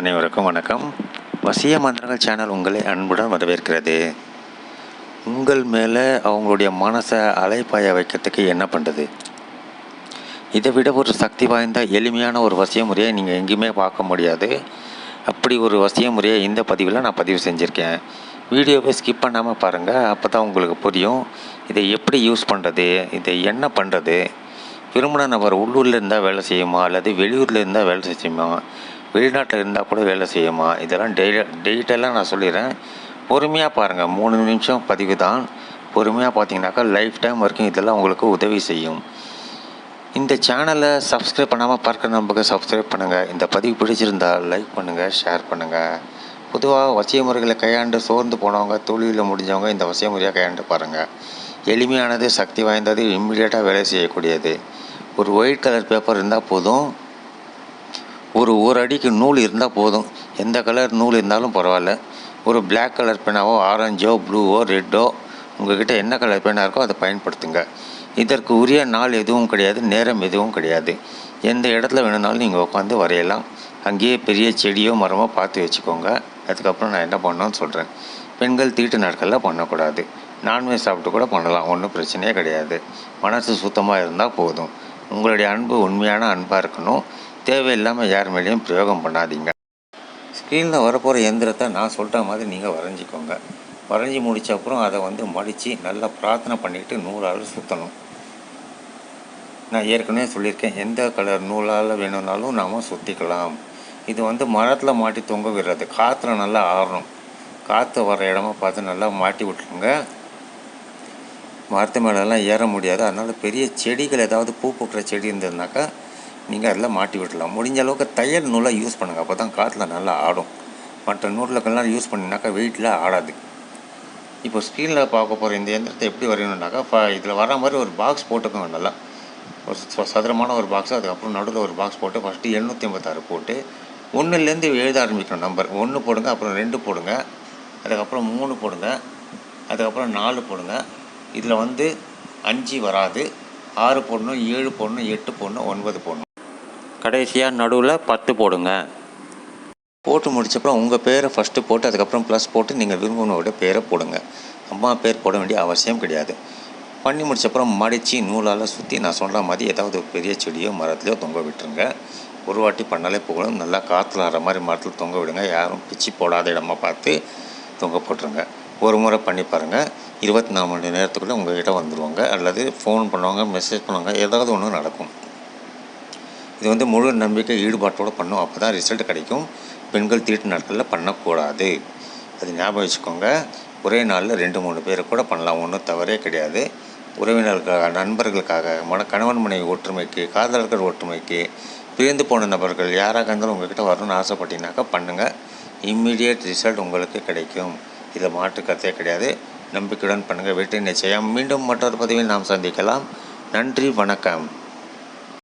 அனைவருக்கும் வணக்கம். வசிய மந்திரங்கள் சேனல் உங்களை அன்புடன் வரவேற்கிறது. உங்கள் மேலே அவங்களுடைய மனசை அலைப்பாய வைக்கிறதுக்கு என்ன பண்ணுறது இதை விட ஒரு சக்தி வாய்ந்த எளிமையான ஒரு வசிய முறையை நீங்கள் எங்கேயுமே பார்க்க முடியாது. அப்படி ஒரு வசிய முறையை இந்த பதிவில் நான் பதிவு செஞ்சுருக்கேன். வீடியோவை ஸ்கிப் பண்ணாமல் பாருங்கள் அப்போ தான் உங்களுக்கு புரியும். இதை எப்படி யூஸ் பண்ணுறது இதை என்ன பண்ணுறது விரும்பின நபர் உள்ளூரில் இருந்தால் வேலை செய்யுமா? அல்லது வெளியூரில் இருந்தால் வேலை செய்யுமா? வெளிநாட்டில் இருந்தால் கூட வேலை செய்யுமா? இதெல்லாம் டெய்லி டெய்டெல்லாம் நான் சொல்லிடுறேன். பொறுமையாக பாருங்கள் மூணு நிமிஷம் பதிவு தான். பொறுமையாக பார்த்தீங்கன்னாக்கா லைஃப் டைம் வரைக்கும் இதெல்லாம் உங்களுக்கு உதவி செய்யும். இந்த சேனலை சப்ஸ்கிரைப் பண்ணாமல் பார்க்குற நம்பருக்கு சப்ஸ்கிரைப் பண்ணுங்கள் இந்த பதிவு பிடிச்சிருந்தா லைக் பண்ணுங்கள் ஷேர் பண்ணுங்கள் பொதுவாக வசிய முறைகளை கையாண்டு சோர்ந்து போனவங்க தொழிலில் முடிஞ்சவங்க இந்த வசிய முறையாக கையாண்டு பாருங்கள் எளிமையானது சக்தி வாய்ந்தது இம்மிடியேட்டாக வேலை செய்யக்கூடியது. ஒரு ஒயிட் கலர் பேப்பர் இருந்தால் போதும். ஒரு ஒரு அடிக்கு நூல் இருந்தால் போதும். எந்த கலர் நூல் இருந்தாலும் பரவாயில்ல. ஒரு பிளாக் கலர் பெனாவோ ஆரஞ்சோ ப்ளூவோ ரெட்டோ உங்கள்கிட்ட என்ன கலர் பெண்ணாக இருக்கோ அதை பயன்படுத்துங்க. இதற்கு உரிய நாள் எதுவும் கிடையாது நேரம் எதுவும் கிடையாது. எந்த இடத்துல வேணும்னாலும் நீங்கள் உட்காந்து வரையலாம். அங்கேயே பெரிய செடியோ மரமோ பார்த்து வச்சுக்கோங்க. அதுக்கப்புறம் நான் என்ன பண்ணோன்னு சொல்கிறேன் பெண்கள் தீட்டு நாட்களில் பண்ணக்கூடாது. நான்வெஜ் சாப்பிட்டு கூட பண்ணலாம். ஒன்றும் பிரச்சனையே கிடையாது. மனசு சுத்தமாக இருந்தால் போதும். உங்களுடைய அன்பு உண்மையான அன்பாக இருக்கணும். தேவையில்லாமல் யார் மேலேயும் பிரயோகம் பண்ணாதீங்க. ஸ்க்ரீனில் வரப்போகிற எந்திரத்தை நான் சொல்கிற மாதிரி நீங்கள் வரைஞ்சிக்கோங்க. வரைஞ்சி முடிச்ச அப்புறம் அதை வந்து மடித்து நல்லா பிரார்த்தனை பண்ணிவிட்டு நூலால் சுற்றணும் நான் ஏற்கனவே சொல்லியிருக்கேன் எந்த கலர் நூலால் வேணும்னாலும் நாம் சுற்றிக்கலாம் இது வந்து மரத்தில் மாட்டி தொங்க விடுறது காற்றுல நல்லா ஆறணும். காற்று வர இடமா பார்த்து நல்லா மாட்டி விட்டுருங்க. மரத்து மேலெல்லாம் ஏற முடியாது. அதனால் பெரிய செடிகள் ஏதாவது பூ பூக்கிற செடி இருந்ததுனாக்கா நீங்கள் அதில் மாட்டி விடலாம். முடிஞ்ச அளவுக்கு தையல் நூலாக யூஸ் பண்ணுங்கள் அப்போ தான் காற்றுல நல்லா ஆடும். மற்ற நூலுக்கெல்லாம் யூஸ் பண்ணினாக்கா வெயிட்டில் ஆடாது. இப்போ ஸ்க்ரீனில் பார்க்க போகிற இந்த இயந்திரத்தை எப்படி வரையணுன்னாக்கா ஃப இதில் வர மாதிரி ஒரு பாக்ஸ் போட்டுக்கோங்க நல்லா. ஒரு ச- சதுரமான ஒரு பாக்ஸ் அதுக்கப்புறம் நடுவில் ஒரு பாக்ஸ் போட்டு ஃபஸ்ட்டு எழுநூற்றி ஐம்பத்தாறு போட்டு ஒன்றுலேருந்து எழுத ஆரம்பிக்கணும் நம்பர் ஒன்று போடுங்க அப்புறம் ரெண்டு போடுங்க அதுக்கப்புறம் மூணு போடுங்க அதுக்கப்புறம் நாலு போடுங்க. இதில் வந்து அஞ்சு வராது. ஆறு போடணும் ஏழு போடணும் எட்டு போடணும் ஒன்பது போடணும். கடைசியாக நடுவில் பத்து போடுங்க. போட்டு முடிச்சப்பறம் உங்கள் பேரை ஃபஸ்ட்டு போட்டு அதுக்கப்புறம் ப்ளஸ் போட்டு நீங்கள் விரும்பினோட பேரை போடுங்க. அம்மா பேர் போட வேண்டிய அவசியம் கிடையாது. பண்ணி முடிச்சப்பறம் மடித்து நூலால் சுற்றி நான் சொல்கிற மாதிரி ஏதாவது ஒரு பெரிய செடியோ மரத்துலையோ தொங்க விட்டுருங்க. ஒரு வாட்டி பண்ணாலே போகணும். நல்லா காற்றுல ஆற மாதிரி மரத்தில் தொங்க விடுங்க. யாரும் பிச்சு போடாத இடமா பார்த்து தொங்க போட்டுருங்க. ஒரு முறை பண்ணி பாருங்கள் இருபத்தி நாலு மணி நேரத்துக்குள்ளே உங்கள்கிட்ட வந்துடுவாங்க அல்லது ஃபோன் பண்ணுவாங்க மெசேஜ் பண்ணுவாங்க. ஏதாவது ஒன்று நடக்கும். இது வந்து முழு நம்பிக்கை ஈடுபாட்டோடு பண்ணும். அப்போ தான் ரிசல்ட் கிடைக்கும். பெண்கள் தீட்டு நாட்களில் பண்ணக்கூடாது. அது ஞாபகம் வச்சுக்கோங்க. ஒரே நாளில் ரெண்டு மூணு பேர் கூட பண்ணலாம். ஒன்றும் தவறே கிடையாது. உறவினர்களுக்காக நண்பர்களுக்காக மன கணவன் மனைவி ஒற்றுமைக்கு காதலர்கள் ஒற்றுமைக்கு பிரிந்து போன நபர்கள் யாராக இருந்தாலும் உங்கள்கிட்ட வரணும்னு ஆசைப்பட்டீங்கன்னாக்கா பண்ணுங்கள் இம்மிடியட் ரிசல்ட் உங்களுக்கு கிடைக்கும். இதில் மாற்று கருத்தே கிடையாது. நம்பிக்கையுடன் பண்ணுங்கள் வெற்றி நிச்சயம் மீண்டும் மற்றொரு பதிவில் நாம் சந்திக்கலாம். நன்றி வணக்கம்.